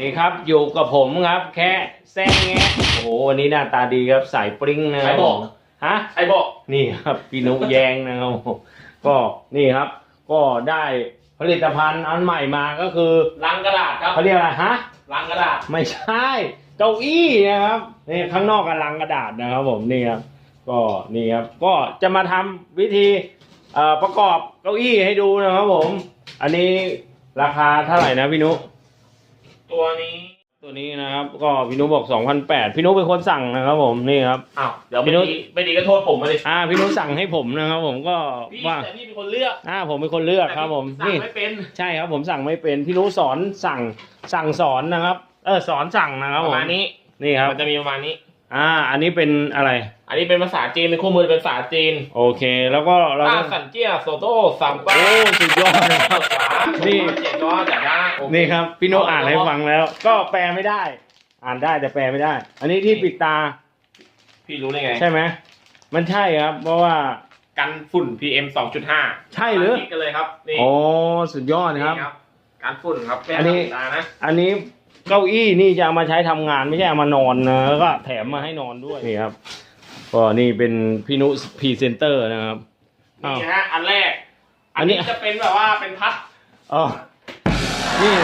นี่ครับอยู่กับผมครับ แค่แซงแงะโอ้โหวันนี้หน้าตาดีครับสายปริ้งนะคใครรับบอก ฮะไอ้บอก นี่ครับพี่นุแยงนะครับก็นี่ครับ ก็ได้ผลิตภัณฑ์อันใหม่มาก็คือลังกระดาษครับ เขาเรียกอะไรฮะ ลังกระดาษ ไม่ใช่ เก้าอี้นะครับนี่ข้างนอกกำลังกระดาษนะครับผมนี่ครับก็นี่ครับก็จะมาทำวิธีเอ่อประกอบเก้าอี้ให้ดูนะครับผม อันนี้ราคาเท่าไหร่นะพี่นุ ตัวนี้ ตัวนี้นะครับ ก็พี่นุบอก2,008พี่นุเป็นคนสั่งนะครับ ผมนี่ครับ อ้าวเดี๋ยวพี่ไม่นุช ดีไม่ดีก็โทษผมมาดิอ่าพี่นุสั่งให้ผมนะครับ ผมก็พี่ว่าแต่พี่เป็นคนเลือกอ่าผมเป็นคนเลือกครับ ผมสั่งนี่ไม่เป็นใช่ครับผมสั่งไม่เป็นพี่นุสอนสั่งสั่งสอนนะครับ เออสอนสั่งนะครับปผระมมาณนี้นี่ครับมันจะมีประมาณนี้ อ่า อันนี้เป็นอะไร อันนี้เป็นภาษาจีนเป็นคู่มือเป็นภาษาจีนโอเค แล้วก็เราต้าก็ สันเจียโซโต้สามป้าโอ้สุดยอดนะครับนี่นี่ เจ็ดยอดจากด้าโอเนี่ครับพี่นุอ่านให้ฟังแล้ว ก็แปลไม่ได้ อ่านได้แต่แปลไม่ได้ อันนี้ที่ปิดตาพี่รู้ได้ไง ใช่ไหมมันใช่ครับ เพราะว่า กันฝุ่น PM 2.5ใช่หรือ คิดกันเลยครับ นี่โอ้สุดยอดครับนี่การฝุ่นครับไม่อันนี้ธรรมดานะ อันนี้ เก้าอี้นี่จะเอามาใช้ทำงานไม่ใช่เอามานอนนะแล้วก็แถมมาให้นอนด้วยนี่ครับก็นี่เป็นพี่นุพรีเซนเตอร์นะครับอ้าว นี่ฮะอันแรก อัอันนนี้นี้ จะเป็นแบบว่าเป็นพัด อ๋อนี่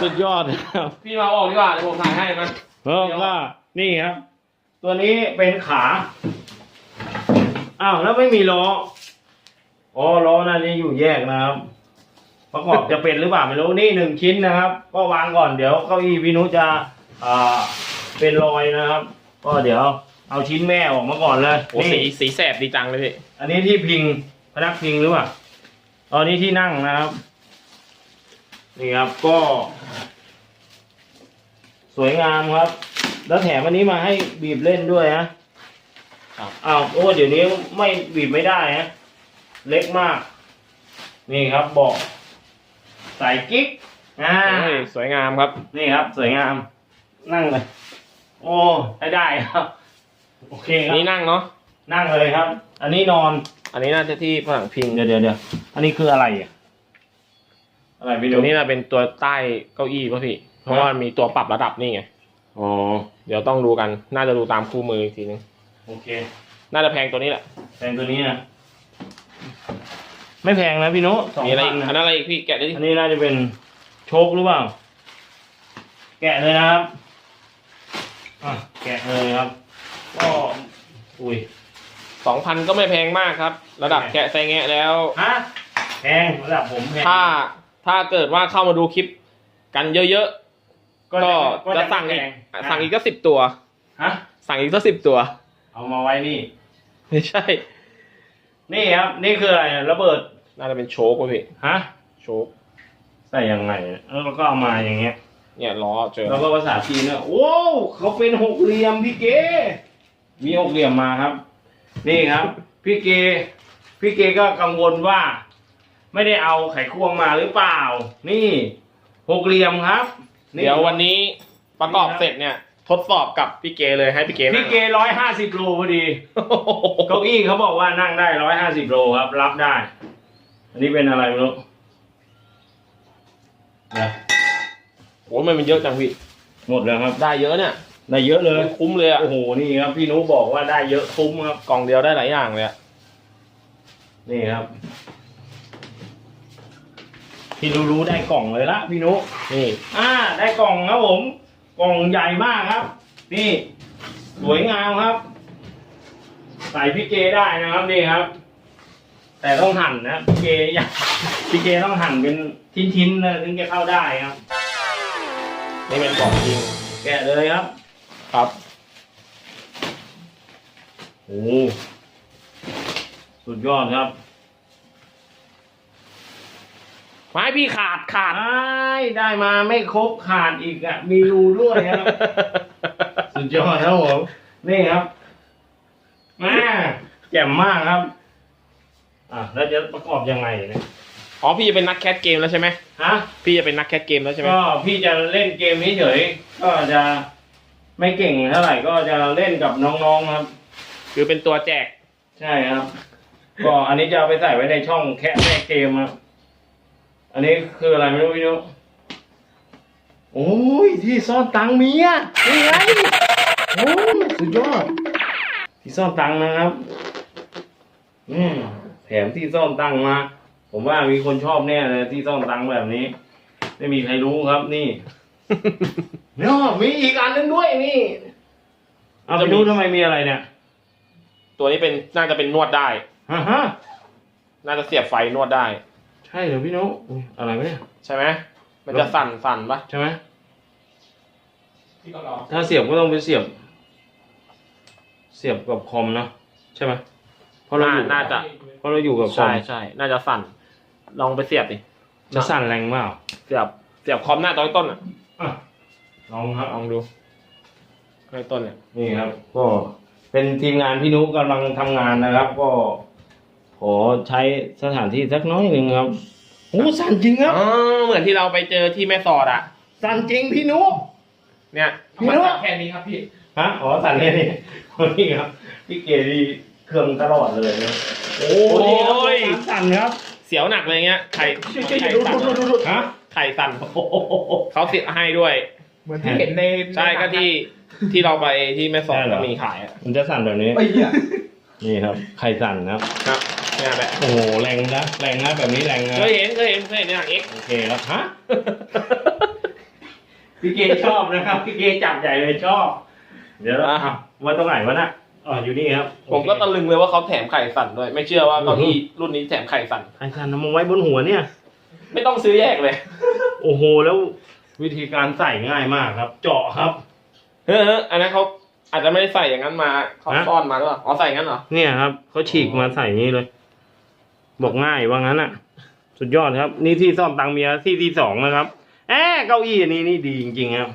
สุดยอดนะครับพี่มาออกดีกว่าเดี๋ยวผมถ่ายให้มันแล้วก็นี่ครับ ตัวนี้เป็นขาอ้าวแล้วไม่มีล้ออ๋อล้อนั่นนี่อยู่แยกนะครับ ประกอบจะเป็นหรือเปล่าไม่รู้นี่หนึ่งชิ้นนะครับ ก็วางก่อนเดี๋ยวเก้าอี้พี่นุจะอ่าเป็นรอยนะครับ ก็เดี๋ยวเอาชิ้นแม่ออกมาก่อนเลยโอ้สีนี่สีแสบดีจังเลยพี่อันนี้ที่พิงพนักพิงหรือเปล่าตอนนี้ที่นั่งนะครับ นี่ครับก็ สวยงามครับ แล้วแถมอันนี้มาให้บีบเล่นด้วยนะครับอ้าวโอ้เดี๋ยวนี้ไม่บีบไม่ได้ฮะเล็กมาก นี่ครับเบอก ใส่กิ๊กอ่าโอ้ยสวยงามครับ นี่ครับ สวยงาม นั่งเลย โอ้ได้ได้ครับ โอเคครับนี่นั่งเนาะนั่งเลยครับ อันนี้นอน อันนี้น่าจะที่ผนังพิงเดี๋ยวเดี๋ยวเดี๋ยวอันนี้คืออะไรอะอะไรไม่ตัรู้วนี้น่าเป็นตัวใต้เก้าอี้ป่ะพี่ เพราะว่ามีตัวปรับระดับนี่ไงอ๋อเดี๋ยวต้องดูกัน น่าจะดูตามคู่มืออีกทีนึงโอเค น่าจะแพงตัวนี้แหละ แพงตัวนี้นะ ไม่แพงนะพี่นุสองมีอะไรพัอีนกนะอันนั้นอะไรอีกพี่แกะได้ดิอันนี้น่าจะเป็นโชคหรือเปล่า แกะเลยนะครับอะแกะเลยครับ ก็อุ้ย สองพันก็ไม่แพงมากครับ ระดับไม่แพงแกะไซแงะแล้ว ฮะ แพงระดับผมแพงถ้าถ้าเกิดว่าเข้ามาดูคลิปกันเยอะๆ ก็จะสั่งอีกแพงสั่งอีกก็สิบตัว ฮะ สั่งอีกก็สิบตัว เอามาไว้นี่ ไม่ใช่ นี่ครับ นี่คืออะไร ระเบิด น่าจะเป็นโชคป่ะพี่ฮะโชคใส่ยังไงแล้วเราก็เอามาอย่างเงี้ย เนี่ยล้อเจอแล้วก็ภาษาจีนเนี่ยโอ้วเขาเป็นหกเหลี่ยมพี่เก มีหกเหลี่ยมมาครับ นี่ครับ พี่เก พี่เกก็กังวลว่า ไม่ได้เอาไขควงมาหรือเปล่า นี่หกเหลี่ยมครับนี่เดี๋ยววันนี้ประกอบเสร็จเนี่ย ทดสอบกับพี่เกเลยให้พี่เกนั่พี่งเกร้อยห้าสิบโลพอดีเก้าอี้เขาบอกว่านั่งได้ร้อยห้าสิบโลครับ รับได้ อันนี้เป็นอะไรไม่รู้เดี๋ยวโอ้ยมันเป็นเยอะจังพี่ หมดแล้วครับ ได้เยอะเนี่ย ได้เยอะเลย คุ้มเลยอะโอ้โห นี่ครับ พี่นุบอกว่าได้เยอะคุ้มครับ กล่องเดียวได้หลายอย่างเลยอะนี่ครับ พี่นุรู้ได้กล่องเลยละพี่นุ นี่ อ่า ได้กล่องครับผม กล่องใหญ่มากครับ นี่ สวยงามครับ ใส่พี่เจได้นะครับนี่ครับ แต่ต้องหั่นนะพี่เจอยากพี่เจต้องหั่นเป็นชิ้นๆนะถึงจะเข้าได้ครับ นี่เป็นกล่องจริงแกะเลยครับ ครับโอ้สุดยอดครับ ไม้พี่ขาดขาดได้ได้มาไม่ครบขาดอีกอะ มีรูด้วยครับ สุดยอดครับผมนี่ครับมาแจ่มมากครับ อะแล้วจะประกอบยังไงเนี่ยอ๋อพี่จะเป็นนักแคสเกมแล้วใช่ไหมฮะพี่จะเป็นนักแคสเกมแล้วใช่ไหมก็พี่จะเล่นเกมนี้เฉยก็จะไม่เก่งเท่าไหร่ก็จะเล่นกับน้องๆครับ คือเป็นตัวแจก ใช่ครับ ก็อันนี้จะเอาไปใส่ไว้ในช่องแค่แม่เกมครับอันนี้คืออะไรไม่รู้พี่นุโอ้ยที่ซ่อนตังค์เมียนี่ไงโอ้ยสุดยอดที่ซ่อนตังค์นะครับ อืม แถมที่ซ่อนตังค์มา ผมว่ามีคนชอบแน่เลยที่ซ่อนตังค์แบบนี้ ไม่มีใครรู้ครับนี่เนาะมีอีกอันหนึงด้วยนี่เอาไปดูทำไมมีอะไรเนี่ย ตัวนี้เป็นน่าจะเป็นนวดได้ฮะฮะน่าจะเสียบไฟนวดได้ ใช่เหรอพี่นุอุ๊ยอะไรวะเนี่ยใช่ไหมมันจะสั่นสั่นปะใช่ไหมพี่ก็ลองถ้าเสียบก็ต้องไปเสียบ เสียบกับคอมนะใช่ไหม เพราะเราอยู่น่าจะเพราะเราอยู่กับคอใช่มใช่น่าจะสั่น ลองไปเสียบดิจะสั่นแรงมากเสียบเสียบคอมหน้าต้นต้นอะอะลองครับ ลองดูใต้ต้นเนี่ยนี่ครับ ก็เป็นทีมงานพี่นุกำลังทำงานนะครับ ก็ขอใช้สถานที่สักน้อยหนึ่งครับโอ้สั่นจริงครับ อ๋อเหมือนที่เราไปเจอที่แม่สอดอะ สั่นจริงพี่นุ เนี่ยพี่นุแค่นี้ครับพี่ ฮะอ๋อสั่นแค่นี้นี่ครับพี่เกดี เครื่องตลอดเลยนะโอ้โอ้นี่ครับยสั่นครับเสียวหนักเลยเงี้ยไข่ไข่ดูสั่นดูดูดูฮะไข่สั่นโอ้โหเขาเสียให้ด้วย เหมือนที่เห็นในใช่ก็ที่ที่เราไปที่แม่สอดใช่เหรอก็มีขายอะมันจะสั่นแบบนี้ไอ้เหี้ยนี่ครับไข่สั่นนะครับครับเนี่ยแหละโอ้โหแรงนะแรงนะแบบนี้แรงนะเคยเห็นเคยเห็นเคยเห็นในหนังเอ็กโอเคครับฮะพี่เกชอบนะครับพี่เกจับใหญ่เลยชอบ เดี๋ยวเราอะอะไว่าตรงไหนวะน่ะ อ๋ออยู่นี่ครับผมก็โอเคตะลึงเลยว่าเขาแถมไข่สั่นด้วย ไม่เชื่อว่าเก้าอี้รุ่นนี้แถมไข่สั่นไข่สั่นเอามาไว้บนหัวเนี่ย ไม่ต้องซื้อแยกเลย โอ้โหแล้ววิธีการใส่ง่ายมากครับ เจาะครับ เฮ้ยอันนั้นเขาอาจจะไม่ได้ใส่อย่างนั้นมาเขาฮะซ่อนมาหรือเปล่าอ๋อใส่อย่างนั้นเหรอเนี่ยครับเขาฉีกมาใส่อย่างนี้เลย บอกง่ายว่างั้นอะ สุดยอดครับ นี่ที่ซ่อมตังค์เมียที่ที่สองนะครับแอบเก้าอี้อันนี้นี่ดีจริงๆครับ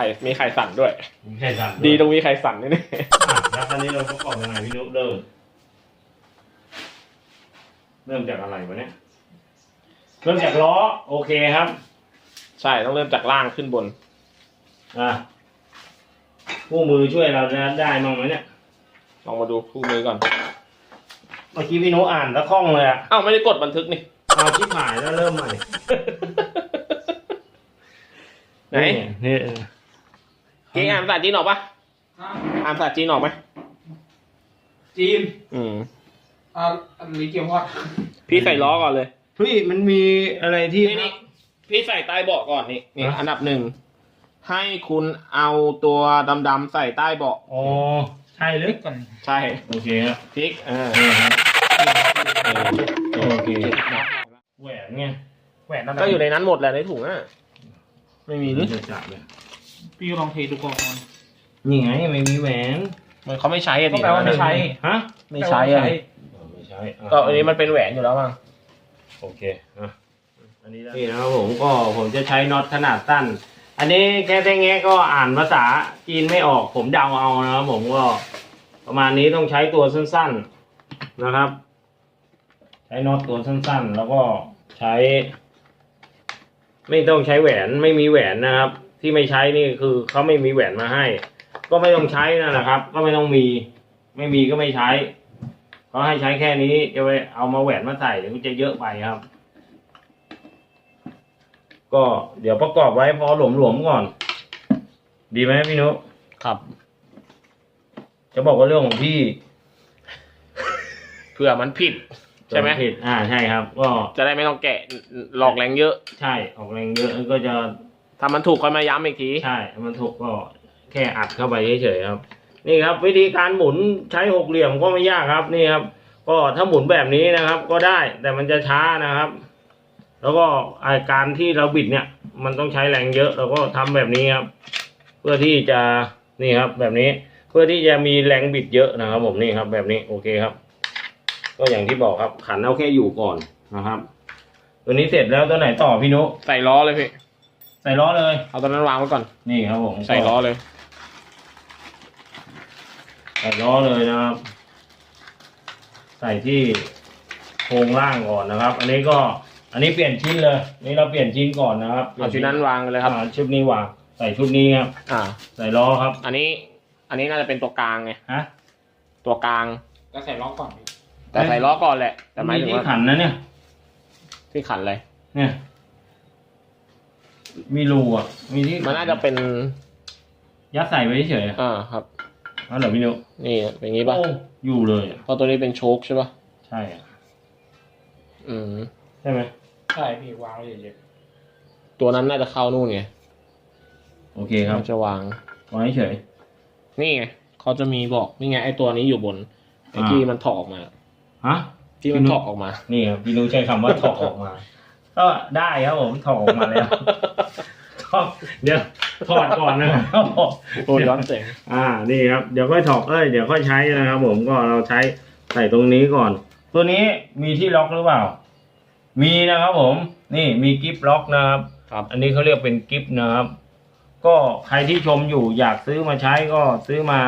ไข่มีไข่สั่นด้วยไข่สั่นดีตรงมีไข่สั่นนี่นี่อะแล้วคราวนี้เราประกอบยังไงพี่นุเริ่ม เริ่มจากอะไรวะเนี่ย เริ่มจากล้อ โอเคครับใช่ต้องเริ่มจากล่างขึ้นบน อะคู่มือช่วยเราจะได้มั้งไหมเนี่ย ลองมาดูคู่มือก่อนเมื่อกี้พี่นุอ่านตะคล่องเลยอะ อ้าวไม่ได้กดบันทึกนี่ เอาชิบหายแล้วเริ่มใหม่ไหน นี่ เก่งอ่านภาษาจีนออกปะอ่านภาษาจีนออกไหมจีนอืมอ่าอันนี้เกี่ยวพอดพี่ใส่ล้อก่อนเลยพี่มันมีอะไรที่ นี่นี่พี่ใส่ใต้เบาะก่อนนี่นี่ฮะ อันดับหนึ่งให้คุณเอาตัวดำๆใส่ใต้เบาะอ๋อใช่หรือลึกก่อนใช่โอเคครับพลิกเออนี่ครับโอเคแหวนไงแหวนนั่นก็อยู่ในนั้นหมดแหละในถุงอะไม่มีหรือจะจับเลย พี่ลองเทดูก่อน นี่ไงไม่มีแหวนมันเขาไม่ใช้อะก็ดิแปลว่าไม่ใช้ ฮะไม่ใช้อะดิเออไม่ใช่ะก็อันนี้มันเป็นแหวนอยู่แล้วมั้งโอเคอะอันนี้นี่นะครับผมก็ผมจะใช้น็อตขนาดสั้น อันนี้แค่แง่ก็อ่านภาษาจีนไม่ออกผมเดาเอานะครับผมก็ ประมาณนี้ต้องใช้ตัวสั้น ๆนะครับ ใช้น็อตตัวสั้น ๆ แล้วก็ใช้ ไม่ต้องใช้แหวนไม่มีแหวนนะครับ ที่ไม่ใช้นี่คือเขาไม่มีแหวนมาให้ ก็ไม่ต้องใช้นั่นแหละครับ ก็ไม่ต้องมี ไม่มีก็ไม่ใช้เขาให้ใช้แค่นี้จะไปเอามาแหวนมาใส่เดี๋ยวมันจะเยอะไปครับ ก็เดี๋ยวประกอบไว้พอหลวมๆก่อน ดีไหมพี่นุครับ จะบอกว่าเรื่องของพี่เผื่อมันผิด ใช่ไหมผิดอ่าใช่ครับ ก็จะได้ไม่ต้องแกะหลอกแรงเยอะ ใช่ออกแรงเยอะก็จะ ถ้ามันถูกค่อยมาย้ำอีกทีใช่มันถูกก็แค่อัดเข้าไปเฉยๆครับ นี่ครับ วิธีการหมุนใช้หกเหลี่ยมก็ไม่ยากครับนี่ครับ ก็ถ้าหมุนแบบนี้นะครับ ก็ได้แต่มันจะช้านะครับ แล้วก็อาการที่เราบิดเนี่ย มันต้องใช้แรงเยอะเราก็ทำแบบนี้ครับ เพื่อที่จะนี่ครับ แบบนี้เพื่อที่จะมีแรงบิดเยอะนะครับ ผมนี่ครับ แบบนี้โอเคครับ ก็อย่างที่บอกครับขันเอาแค่อยู่ก่อนนะครับ ตัวนี้เสร็จแล้วตัวไหนต่อพี่นุใส่ล้อเลยพี่ ใส่ล้อเลย เอาตอนนั้นวางไว้ก่อน นี่ครับผมใส่ล้อเลย ใส่ล้อเลยนะครับ ใส่ที่โครงล่างก่อนนะครับ อันนี้ก็ อันนี้เปลี่ยนชิ้นเลย นี่เราเปลี่ยนชิ้นก่อนนะครับเอาชุดนั้นวางเลยครับอ่าชุดนี้วาง ใส่ชุดนี้ครับ อ่า ใส่ล้อครับ อันนี้ อันนี้น่าจะเป็นตัวกลางไง ฮะ ตัวกลางแล้วใส่ล้อก่อน แต่ใส่ล้อก่อนแหละ แต่หมายถึงที่ว่าขันนะเนี่ย ที่ขันเลยเนี่ย มีรูอะ มีที่มันน่าจะเป็นยัดใส่ไว้เฉยๆอะอ่าครับอ๋อเหรอพี่นุนี่เป็นอย่างงี้ป่ะโอ้อยู่เลยอะเพราะตัวนี้เป็นโชคใช่ป่ะใช่อะอืมใช่ไหมใช่พี่วางไว้เยอะตัวนั้นน่าจะเข้านู่นไงโอเคครับมันจะวางวางเฉยนี่ไงเขาจะมีบอกนี่ไงไอตัวนี้อยู่บนไออ่าที่มันถอกออกมาๆฮะที่มันถอกออกมา นี่ครับพี่นุใช้คำว่าถอกออกมา ก็ได้ครับผมถอกออกมาแล้ว ถอกเดี๋ยวถอดก่อนนะครับผมโอ้ย้อนเสียงอ่านี่ครับเดี๋ยวค่อยถอกเอ้ยเดี๋ยวค่อยใช้นะครับ ผมก็เราใช้ใส่ตรงนี้ก่อน ตัวนี้มีที่ล็อกหรือเปล่า มีนะครับ ผม นี่มีกิฟล็อกนะครับ ครับ อันนี้เขาเรียกเป็นกิฟนะครับ ก็ใครที่ชมอยู่อยากซื้อมาใช้ก็ซื้อมา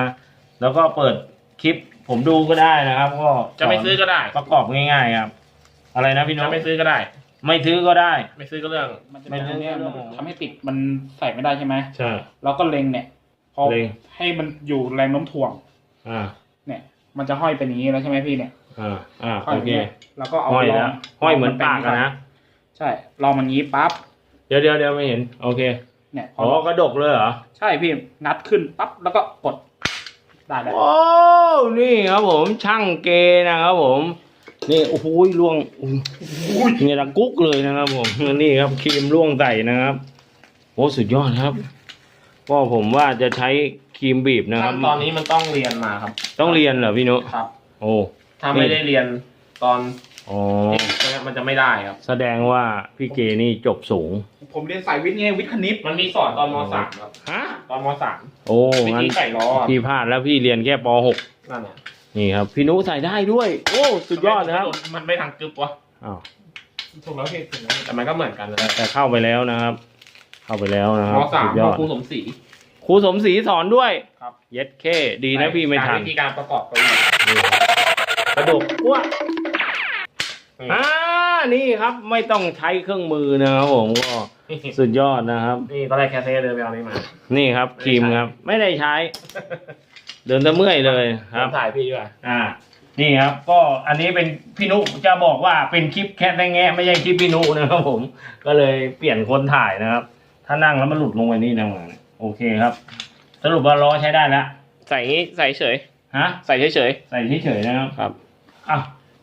แล้วก็เปิดคลิป ผมดูก็ได้นะครับ ก็จะไม่ซื้อก็ได้ประกอบง่ายๆครับ อะไรนะพี่น้อจะงไม่ซื้อก็ได้ ไม่ซื้อก็ได้ ไม่ซื้อก็เรื่องๆมันจะไม่เป็นรู้อันเนี้ยเรื่มัองนทำให้ติดมันใส่ไม่ได้ใช่ไหมใช่ เราก็เล็งเนี่ย พอเล็ง ให้มันอยู่แรงโน้มถ่วง อ่า เนี่ย มันจะห้อยเป็นอย่างนี้แล้วใช่ไหมพี่เนี่ยอ่า อ่า ห้อยโออย่างเคนี้แล้วก็เอาห้อยลแล้วห้อยเหมือนปากอะนะ ใช่ลองมันงี้ปั๊บ เดี๋ยวเดี๋ยวเดี๋ยวไม่เห็น โอเคเนี่ยพอ๋ออกระดกเลยเหรอ ใช่พี่นัดขึ้นปั๊บแล้วก็กดได้แล้ว โอ้ นี่ครับผมช่างเกนะครับผม นี่โอ้โหล่วงอุ้ยนี่ละกุ๊กเลยนะครับ ผมนี่ครับครีมล่วงใส่นะครับโอ้สุดยอดครับก็ผมว่าจะใช้ครีมบีบนะครับขั้นตอนนี้มันต้องเรียนมาครับ ต้องเรียนเหรอพี่นุครับ โอ้ถ้าไม่ได้เรียนตอนอ๋อเด็กเนี่ยมันจะไม่ได้ครับ แสดงว่าพี่เกนี่จบสูง ผมเรียนสายวิทย์ไงวิทย์คณิต มันมีสอนตอนมสามครับฮะตอนมสามโอ้วิงั้นธีใส่ล้อครับพี่พลาดแล้วพี่เรียนแค่ปนั่นแหละ .6 นี่ครับ พี่นุใส่ได้ด้วย โอ้สุดยอดนะครับ มันไม่ทางกึบวะอ้าวถูกแล้วพี่ถูกแล้วแต่มันก็เหมือนกันนะแต่แต่เข้าไปแล้วนะครับ เข้าไปแล้วนะครับมสามสุดยอดครูสมศรีครูสมศรีสอนด้วยครับเย็ดเคดีนะพี่ไม่ทันวิธีการประกอบเก้าอี้นี่ครับกระดกอ้วกอ่านี่ครับไม่ต้องใช้เครื่องมือนะครับผมก็สุดยอดนะครับ นี่ตอนแรกแคสเซ่เดินไปเอานี่มา นี่ครับครีมครับ ไม่ได้ใช้ เดินตะเมื่อยเลยครับผมถ่ายพี่ด้วยอ่า นี่ครับ ก็อันนี้เป็นพี่นุจะบอกว่าเป็นคลิปแค่แง่ไม่ใช่คลิปพี่นุนะครับผม ก็เลยเปลี่ยนคนถ่ายนะครับ ถ้านั่งแล้วมันหลุดลงไปนี่นะมันโอเคครับ สรุปว่าล้อใช้ได้แล้วใส่งี้ใส่เฉย ฮะ ใส่เฉยใส่เฉยๆนะครับๆครับ อะ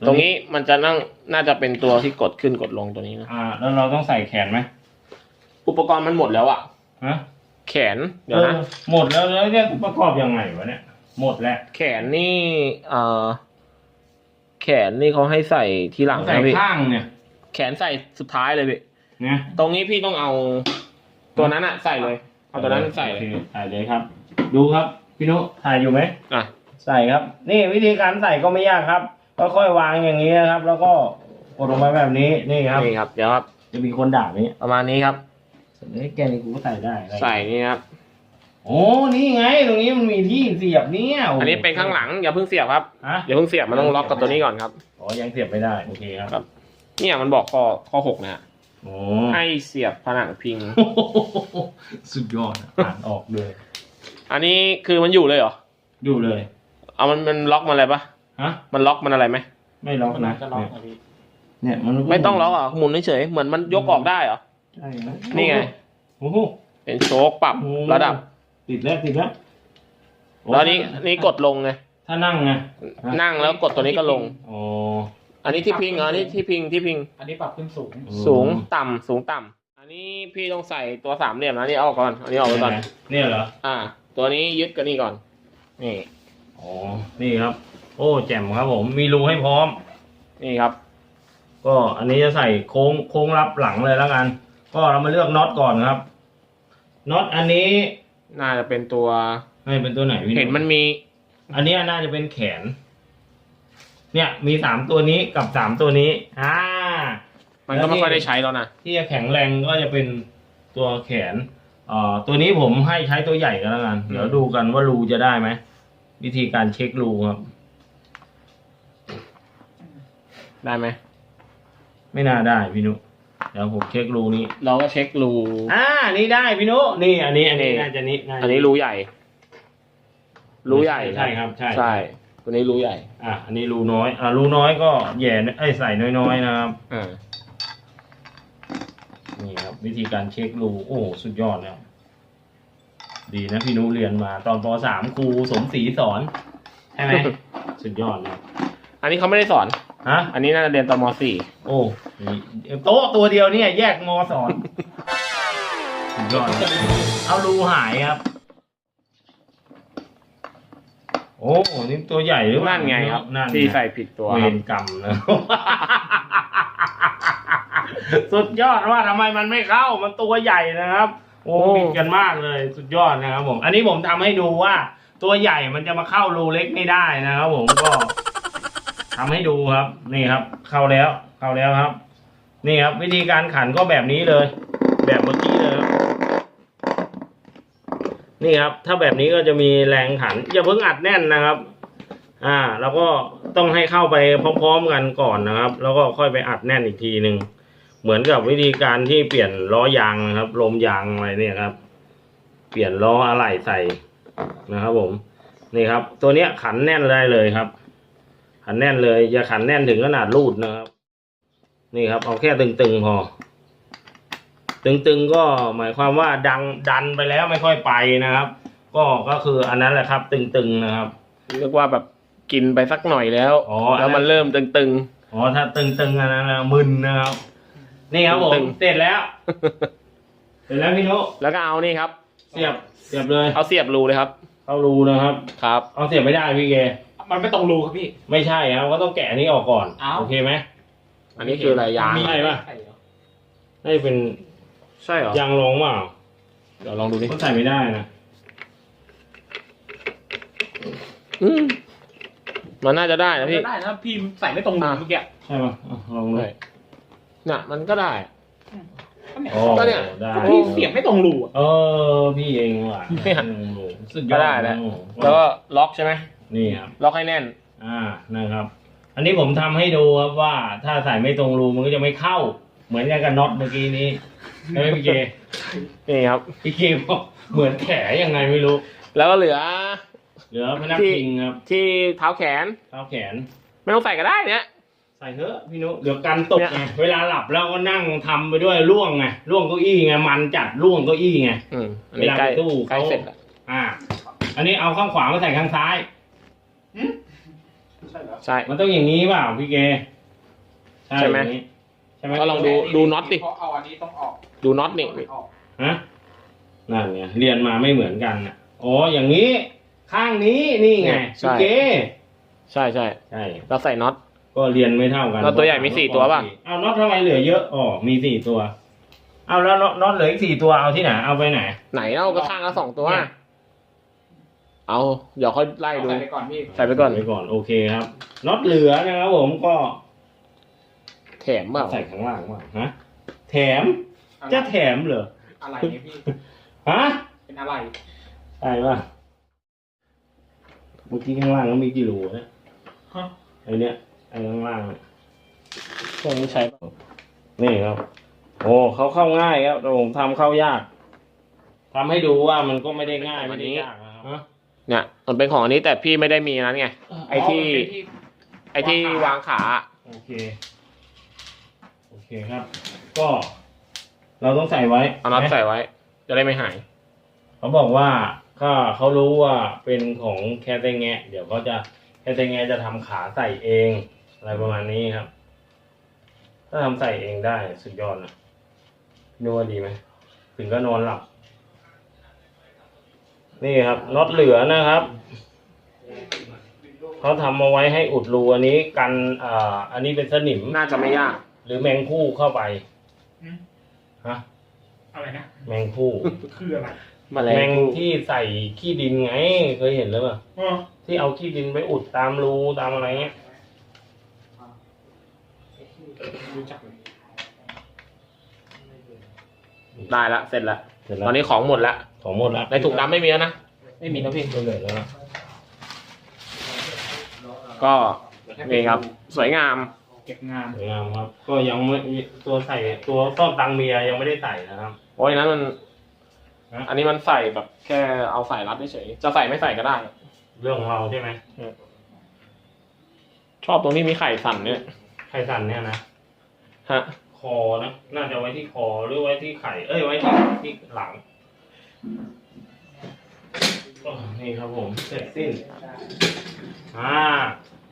ตรงนี้มันจะนั่งน่าจะเป็นตัวที่กดขึ้นกดลงตัวนี้นะอ่า แล้วเราต้องใส่แขนไหมอุปกรณ์มันหมดแล้วอะฮะแขนเดี๋ยวเอนะอหมดแล้วแล้วเนี่ยประกอบยังไงวะเนี่ย หมดแล้วแขนนี่เอ่อแขนนี่เขาให้ใส่ทีหลังใส่นะพี่ ข้างเนี่ยแขนใส่สุดท้ายเลยพี่ นะตรงนี้พี่ต้องเอาตัวนั้นอะใส่เลย เอาตัวนั้นใส่เลยโอคใส่เลยครับ ดูครับพี่นุถ่ายอยู่ไหม อะ ใส่ครับ นี่วิธีการใส่ก็ไม่ยากครับก็ค่อยวางอย่างนี้นะครับ แล้วก็กดลงไปแบบนี้นี่ครับ นี่ครับ เดี๋ยวครับ จะมีคนด่านี้ประมาณนี้ครับ เอ้ยแกนี่กูก็ใส่ได้อะไรใส่นี่ครับ โอ้นี่ไง ตรงนี้มันมีที่เสียบเนี่ยโโอันนี้เป็นข้างหลังอย่าเพิ่งเสียบครับฮะอย่าเพิ่งเสียบมันต้องล็อกกับตัวนี้ก่อนครับ อ๋อยังเสียบไม่ได้โอเคครับครับ เนี่ยมันบอกข้อข้อหกนะฮะโอ้ให้เสียบผนังพิง สุดยอดอะอ่านออกเลยอันนี้คือมันอยู่เลยเหรอดูเลย เอามันมันล็อกมันอะไรปะฮะ มันล็อกมันอะไรไหมไม่ล็อกมันนะจะล็อกนะพี่เนี่ยมันไม่ต้องล็อกเหรอะหมุนเฉยๆเหมือนมันยกออกได้เหรอใช่นะนี่ไง โอ้โห เป็นโชคปรับระดับ ติดแล้วติดแล้วโอ้แล้วนี้นี่กดลงไงถ้านั่งไงนั่งแล้วกดตัวนี้ก็ลงอ๋ออันนี้ที่พิงเหรออันนี้ที่พิงที่พิงอันนี้ปรับขึ้นสูง สูงต่ำสูงต่ำอันนี้พี่ต้องใส่ตัวสามเหลี่ยมนะนี่เอาออกก่อนอันนี้ออกไปก่อน เนี่ยเหรอ อ่า ตัวนี้ยึดกันนี่ก่อน นี่ อ๋อ นี่ครับ โอ้ แจ่มครับผม มีรูให้พร้อม นี่ครับ ก็อันนี้จะใส่โค้งโค้งรับหลังเลยแล้วกัน ก็เรามาเลือกน็อตก่อนครับ น็อตอันนี้ น่าจะเป็นตัว ให้เป็นตัวไหนพี่เห็นมันมี อันเนี้ยน่าจะเป็นแขน เนี่ย มีสามตัวนี้กับสามตัวนี้อ่ามันก็ไม่ค่อยได้ใช้แล้วนะที่จะแข็งแรงก็จะเป็นตัวแขนเอ่อตัวนี้ผมให้ใช้ตัวใหญ่กันแล้วกันอืมเดี๋ยวดูกันว่ารูจะได้ไหมวิธีการเช็ครูครับ ได้ไหมไม่น่าได้พี่นุ เดี๋ยวผมเช็ครูนี้ เราก็เช็ครูอ่านี่ได้พี่นุนี่อันนี้อันนี้นี่น่าจะนี้าจะอันนี้รูใหญ่ รูใหญ่ใช่ครับ ใช่ใช่ตัวนี้รูใหญ่ อะอันนี้รูน้อย อ่ารูน้อยก็แหย่ไอ้ยใส่น้อยๆนะครับอ่านี่ครับ วิธีการเช็ครูโอ้โหสุดยอดแล้วดีนะพี่นุเรียนมาตอนปสามครูสมศรีสอนใช่ไหมสุดยอดเลยอันนี้เขาไม่ได้สอน ฮะ อันนี้น่าจะเรียนตอนม .4 โอ้นี่โต๊ะตัวเดียวเนี่ยแยกมอสอนสุดยอดเลยเอารูหายครับ โอ้นี่ตัวใหญ่หรือเปล่านั่นไงครับนั่นไงที่ใส่ผิดตัวเวครับรกรรมนะสุดยอดว่าทำไมมันไม่เข้า มันตัวใหญ่นะครับโอ้โอ้บิดกันมากเลย สุดยอดนะครับผม อันนี้ผมทำให้ดูว่า ตัวใหญ่มันจะมาเข้ารูเล็กไม่ได้นะครับผมก็ ทำให้ดูครับ นี่ครับ เข้าแล้ว เข้าแล้วครับ นี่ครับ วิธีการขันก็แบบนี้เลย แบบเมื่อกี้เลยครับนี่ครับ ถ้าแบบนี้ก็จะมีแรงขันอย่าเพิ่งอัดแน่นนะครับ อ่า แล้วก็ต้องให้เข้าไปพร้อมๆกันก่อนนะครับ แล้วก็ค่อยไปอัดแน่นอีกทีหนึ่งเหมือนกับวิธีการที่เปลี่ยนล้อยางนะครับ ลมยางอะไรเนี่ยครับ เปลี่ยนล้ออะไหล่ใส่นะครับ ผม นี่ครับ ตัวเนี้ยขันแน่นได้เลยครับ ขันแน่นเลยอย่าขันแน่นถึงขนาดรูดนะครับ นี่ครับ เอาแค่ตึงๆพอตึงๆก็หมายความว่าดังดันไปแล้วไม่ค่อยไปนะครับ ก็ก็คืออันนั้นแหละครับ ตึงๆนะครับเรียกว่าแบบกินไปสักหน่อยแล้วอ๋อแล้วมันเริ่มตึงอ๋อถ้าตึงๆอันนั้นนะมึนนะครับ นี่ครับผมตึงเสร็จแล้วๆเสร็จแล้วพี่นุแล้วก็เอานี่ครับ เสียบเสียบเลย เอาเสียบรูเลยครับ เข้ารูนะครับ ครับ เอาเสียบไม่ได้พี่เก มันไม่ตรงรูครับพี่ ไม่ใช่ครับก็ต้องแกะอันนี้ออกก่อน อ้าว โอเคไหม อันนี้คืออะไรยางมี ใช่ปะใช่เหรอให้เป็นใช่เหรอ ยางรองเปล่าเดี๋ยวลองดูดิก็ใส่ไม่ได้นะ อืมมันน่าจะได้นะพี่ ได้นะพี่ใส่ไม่ตรงรูอะ เมื่อกี้ใช่ปะอะลองดูใช่น่ะ มันก็ได้โอ้ก็เนี่ย ได้พี่เสียบไม่ตรงรูอะเออพี่เองว่ะเนี่ยอืมสุดยก็อดได้แล้วนะโอ้โหแล้วก็ล็อกใช่ไหม นี่ครับล็อกให้แน่น อ่านะครับ อันนี้ผมทำให้ดูครับว่าถ้าใส่ไม่ตรงรูมันก็จะไม่เข้า เหมือนกันกับน็อตเมื่อกี้นี้ใช่ไหมพี่เกนี่ครับ พี่เกบอกเหมือนแขยังไงไม่รู้ แล้วก็เหลือเหลือพนักที่พิงครับที่เท้าแขน เท้าแขน ไม่ต้องใส่ก็ได้เนี่ย ใส่เถอะพี่นุเดี๋ยวกันตกเนี่ยไงเวลาหลับแล้วก็นั่งทำไปด้วยล่วงไงล่วงเก้าอี้ไงมันจัดล่วงเก้าอี้ไง อืมอันนี้ใกล้เวลาไปตู้ใกล้เขา เสร็จแล้วอ่า อันนี้เอาข้างขวามาใส่ข้างซ้าย ใช่เหรอใช่ มันต้องอย่างนี้เปล่าพี่เกใช่ไหม อย่างนี้ใช่ไหมก็ลองดูดูน็อตดิ เพราะเอาอันนี้ต้องออกดูน็อตนี่ออกฮะนั่นไงเรียนมาไม่เหมือนกันน่ะอ๋ออย่างนี้ ข้างนี้นี่ไงใช่พี่เกใช่ใช่ใช่เราใส่น็อต ก็เรียนไม่เท่ากันแล้วตัวใหญ่มีสี่ตัวป่ะ เอาน็อตทำไมเหลือเยอะอ๋อมีสี่ตัว เอาแล้วน็อตน็อตเหลืออีกสี่ตัวเอาที่ไหนเอาไปไหน ไหนเล่าก็ข้างละสองตัว เนี่ย เอาเดี๋ยวค่อยไล่ดู ใส่ไปก่อนพี่ใส่ไปก่อนไปก่อนโอเคครับน็อตเหลือนะครับผมก็แถมเปล่าใส่ข้างล่างว่าฮะแถมอะไรจะแถมเหรออะไรเนี่ยพี่ฮะเป็นอะไรใช่ป่ะเมื่อกี้ข้างล่างก็มีกี่รูนะฮะไอเนี้ยไอข้างล่างเนี่ยตรงนี้ใช้เปล่านี่ครับ โอ้เขาเข้าง่ายครับแต่ผมทำเข้ายากทำให้ดูว่ามันก็ไม่ได้ง่ายไม่ได้ยากนะครับฮะ เนี่ย มันเป็นของอันนี้แต่พี่ไม่ได้มีนั้นไง ไอ้ที่ มันเป็นที่ไอ้ที่วางขาโอเค โอเคครับ ก็ เราต้องใส่ไว้เอาน็อตไหมใส่ไว้ จะได้ไม่หาย เขาบอกว่าถ้าเขารู้ว่าเป็นของแคทเตงแงะ เดี๋ยวเขาจะแคทเตงแงะจะทำขาใส่เอง อะไรประมาณนี้ครับ ถ้าทำใส่เองได้สุดยอดนะนึกว่าดีไหม ถึงก็นอนหลับ นี่ครับน็อตเหลือนะครับเขาทำมาไว้ให้อุดรูอันนี้กันอ่าอันนี้เป็นสนิม น่าจะไม่ยาก หรือแมงคู่เข้าไปหืมฮะอะไรนะแมงคู่ คืออะไรแมาแลแมงงที่ใส่ขี้ดินไง เคยเห็นหรือเปล่าอ๋อที่เอาขี้ดินไปอุดตามรูตามอะไรเงี้ยรู้จักเลยได้ละเสร็จละ เสร็จแล้ตวอนนี้ของหมดละ ของหมดแล้วในถุงดำไม่มีแล้วนะ ไม่มีนะพี่ไม่เหลือแล้วนะก็นี่ครับ สวยงามเก็บงานสวยงามครับ ก็ยังไม่ตัวใส่ตัวซ่อมตังเมียยังไม่ได้ใส่นะครับ โอ้ยนั้นมันฮะอันนี้มันใส่แบบแค่เอาใส่รัดเฉยๆจะใส่ไม่ใส่ก็ได้ เรื่องของเราใช่ไหมชอบตรงที่มีไข่สั่นเนี่ยใครสั่นเนี่ยนะ ฮะ คอนะ น่าจะไว้ที่คอหรือไว้ที่ไข่ เอ้ย ไว้ที่ที่หลังอ๋อ นี่ครับผมเสร็จสิ้นอ่า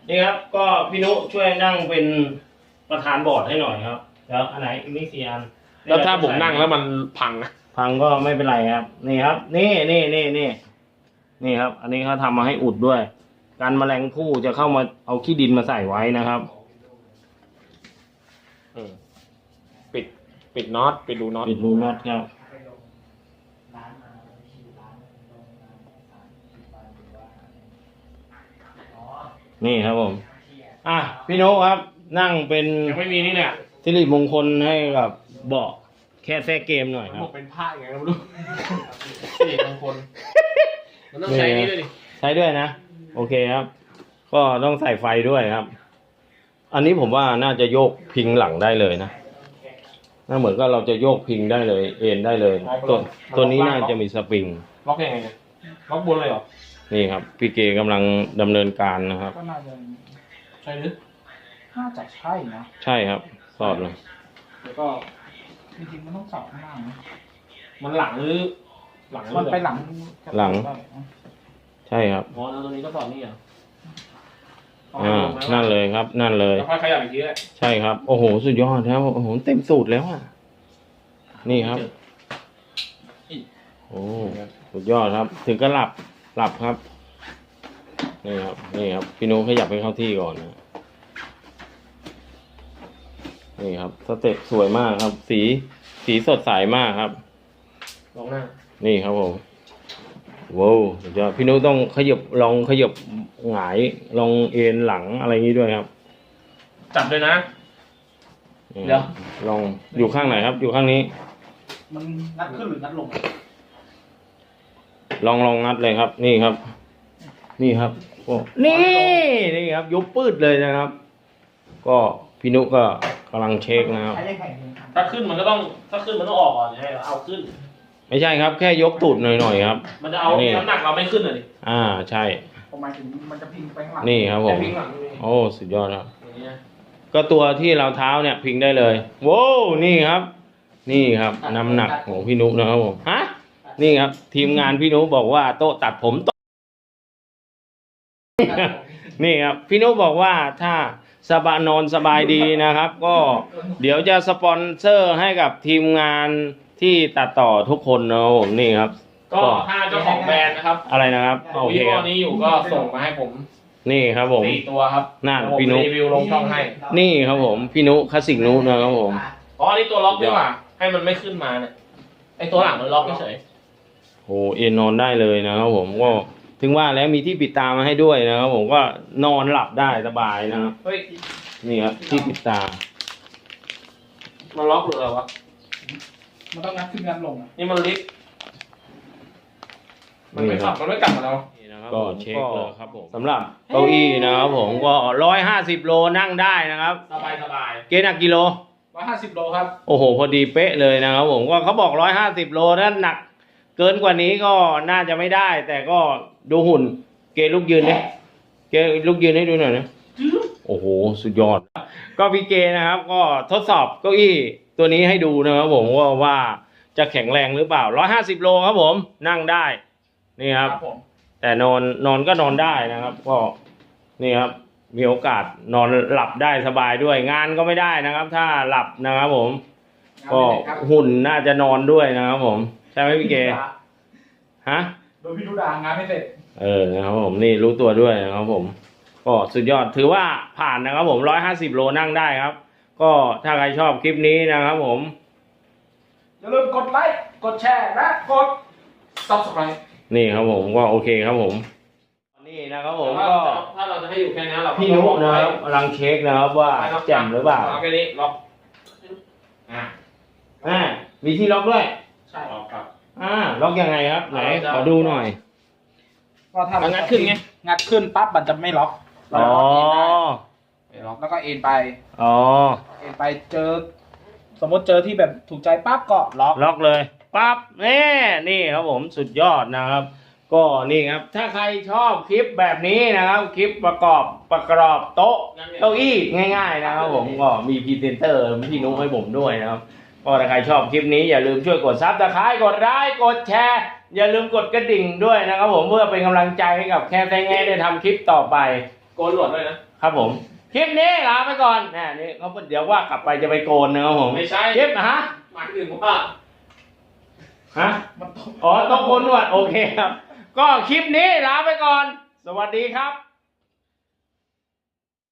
นี่ครับ ก็พี่นุช่วยนั่งเป็นประธานบอร์ดให้หน่อยครับ แล้วอันไหนอีกนี่สี่อันแล้วถ้าผมนั่งแล้วมันพังนะพังก็ไม่เป็นไรครับ นี่ครับ นี่นี่นี่นี่นี่ครับ อันนี้เขาทำมาให้อุดด้วยการแมลงผู้จะเข้ามาเอาขี้ดินมาใส่ไว้นะครับอืมปิดปิดน็อตปิดรูน็อตปิดรูน็อตครับ นี่ครับผม อะพี่โนกครับ นั่งเป็นยังไม่มีนี่เนี่ยสิริมงคลให้กับเบาะแค่แทรกเกมหน่อยคบรัอบกเป็นผ้าอย่างไงก็ไม่รู้สี่บางคน มันต้องใช้นี่ด้วยดิใช้ด้วยนะ โอเคครับ ก็ต้องใส่ไฟด้วยครับ อันนี้ผมว่าน่าจะโยกพิงหลังได้เลยนะน่าเหมือนก็เราจะโยกพิงได้เลย เอ็นได้เลย ตัวตัวนี้น่าจะมีสปริง ล็อกยังไงเนี่ย ล็อกบนเลยเหรอ นี่ครับ พี่เกกำลังดำเนินการนะครับ ก็น่าจะใช่หรือน่าจะใช่นะใช่ครับสอดเลยแล้วก็จริงๆมันต้องเสาข้างล่างนะมันหลังหรือหลังรือมันไปหลังหลัง ได้นะใช่ครับอ๋อแล้วตัวนี้ก็สอดนี่เหรออ่านั่นเลยครับ นั่นเลย แล้วค่อยขยับอีกทีเลยใช่ครับ โอ้โห สุดยอดครับโอ้โหเต็มสูตรแล้วอะ นี่ครับ โอ้สุดยอดครับ ถึงก็หลับ หลับครับ นี่ครับ นี่ครับ พี่นุ้ขยับให้เข้าที่ก่อนนะ นี่ครับ สเต็ปสวยมากครับ สี สีสดใสมากครับ ลองหน้า นี่ครับผมว้าวสุดยอดพี่นุ้ต้องขยับลองขยับหงาย ลองเอ็นหลังอะไรอย่างนี้ด้วยครับ จับเลยนะนี่เดี๋ยว ลอง อยู่ข้างไหนครับ อยู่ข้างนี้ มันงัดขึ้นหรืองัดลง ลองลองงัดเลยครับ นี่ครับ นี่ครับโอ้นี่นี่ครับยุบปืดเลยนะครับ ก็พี่นุก็กำลังเช็คนะครับใช้ได้แข่งถ้าขึ้นมันก็ต้องถ้าขึ้นมันต้องออกก่อนใช่ไหมเอาขึ้น ไม่ใช่ครับ แค่ยกตูดหน่อยๆครับ มันจะเอานี่น้ำหนักเราไม่ขึ้นเลยดิอ่าใช่ผมหมายถึงมันจะพิงไปข้างหลังนี่ครับผมแต่พิงหลังนี่โอ้สุดยอดครับอย่างเงี้ยก็ตัวที่เราเท้าเนี่ยพิงได้เลยโว้วนี่ครับ นี่ครับน้ำหนักของพี่นุนะครับผมฮะ นี่ครับ ทีมงานพี่นุบอกว่าโต๊ะตัดผมโต๊ะนี่ครับพี่นุบอกว่าถ้าสบายนอนสบายดีนะครับ ก็เดี๋ยวจะสปอนเซอร์ให้กับทีมงานที่ตัดต่อทุกคนนะครับผมนี่ครับ ก็ถ้าเจ้าของแบรนด์นะครับอะไรนะครับโอเคยี่คห้อรับนี้อยู่ก็ส่งมาให้ผมนี่ครับผม สี่ตัวครับนั่นเดี๋ยวผมพี่นุ รีวิวลงช่องให้นี่ครับผมพี่นุคลาสสิกนุนะครับผม อ๋ออันนี้ตัวล็อกด้วยว่ะให้มันไม่ขึ้นมาเนี่ยไอตัวหลังมันล็อกเฉย โอ้เอ็นนอนได้เลยนะครับผมก็ถึงว่าแล้วมีที่ปิดตามาให้ด้วยนะครับผมก็นอนหลับได้สบายนะครับเฮ้ยนี่ครับที่ปิดตา มันล็อกหรืออะไรวะมันต้องงัดขึ้นงัดลงอะนี่มันลิฟต์มันไม่ขับมันไม่กลับมาแล้วก็เช็คเลยครับผมสำหรับเก้าอี้นะครับผมก็ร้อยห้าสิบโลนั่งได้นะครับ สบายสบายเกณฑ์หนักกิโลร้อยห้าสิบโลครับ โอ้โห พอดีเป๊ะเลยนะครับผมก็เขาบอกร้อยห้าสิบโลถ้าหนัก เกินกว่านี้ก็น่าจะไม่ได้ แต่ก็ดูหุ่น เกณฑ์ลูกยืนดิเกณฑ์ลูกยืนให้ดูหน่อยนะโอ้โห สุดยอด ก็พี่เกนะครับ ก็ทดสอบเก้าอี้ตัวนี้ให้ดูนะครับผมว่าว่าจะแข็งแรงหรือเปล่าร้อยห้าสิบโลครับผม นั่งได้ นี่ครับผมแต่นอนนอนก็นอนได้นะครับ ก็นี่ครับ มีโอกาสนอนหลับได้สบายด้วยงานก็ไม่ได้นะครับ ถ้าหลับนะครับผม ก็งานไม่เสร็จครับหุ่นน่าจะนอนด้วยนะครับผมใช่ไหมพี่เกฮะ โดยพี่นุดางานไม่เสร็จ เออ นะครับผมนี่รู้ตัวด้วยนะครับผม ก็สุดยอด ถือว่าผ่านนะครับผมร้อยห้าสิบโลนั่งได้ครับ ก็ถ้าใครชอบคลิปนี้นะครับผม อย่าลืมกดไลค์ กดแชร์ และกด subscribe นี่ครับผมก็โอเคครับผม นี่นะครับผมก็ ถ้าเราจะให้อยู่แค่นี้เราก็พี่นุนะครับกำลังเช็คนะครับว่าแจ่มหรือเปล่าล็อกแค่นี้ล็อกอ่าอ่ามีที่ล็อกด้วย ใช่ล็อกครับ อ่าล็อกยังไงครับ ไหนเราจะ ขอดูหน่อย ก็ถ้างัดขึ้นไง งัดขึ้นปั๊บมันจะไม่ล็อกอ๋อ ไม่ล็อกแล้วก็เอ็นไป อ๋อ เอ็นไปเจอ สมมติเจอที่แบบถูกใจปั๊บก็ล็อก ล็อกเลยปั๊บนี่นี่ครับผมสุดยอดนะครับ ก็นี่ครับ ถ้าใครชอบคลิปแบบนี้นะครับ คลิปประกอบประกอบโต๊ะเก้าอี้ง่าย ๆ นะครับ ผมก็มีพรีเซนเตอร์พี่นุ้งให้ผมด้วยนะครับ ก็ถ้าใครชอบคลิปนี้อย่าลืมช่วยกดซับสไครต์กดไลค์กดแชร์ อย่าลืมกดกระดิ่งด้วยนะครับผมเพื่อเป็นกำลังใจให้กับแค่แท้แง่ได้ทำคลิปต่อไป โกนหนวดด้วยนะ ครับผม คลิปนี้ลาไปก่อนแน่นี่เขาเดี๋ยวว่ากลับไปจะไปโกนนะครับผมไม่ใช่ คลิปนะฮะหมายถึงว่าฮะอ๋อต้องโกนหนวดโอเคครับ ก็คลิปนี้ลาไปก่อน สวัสดีครับ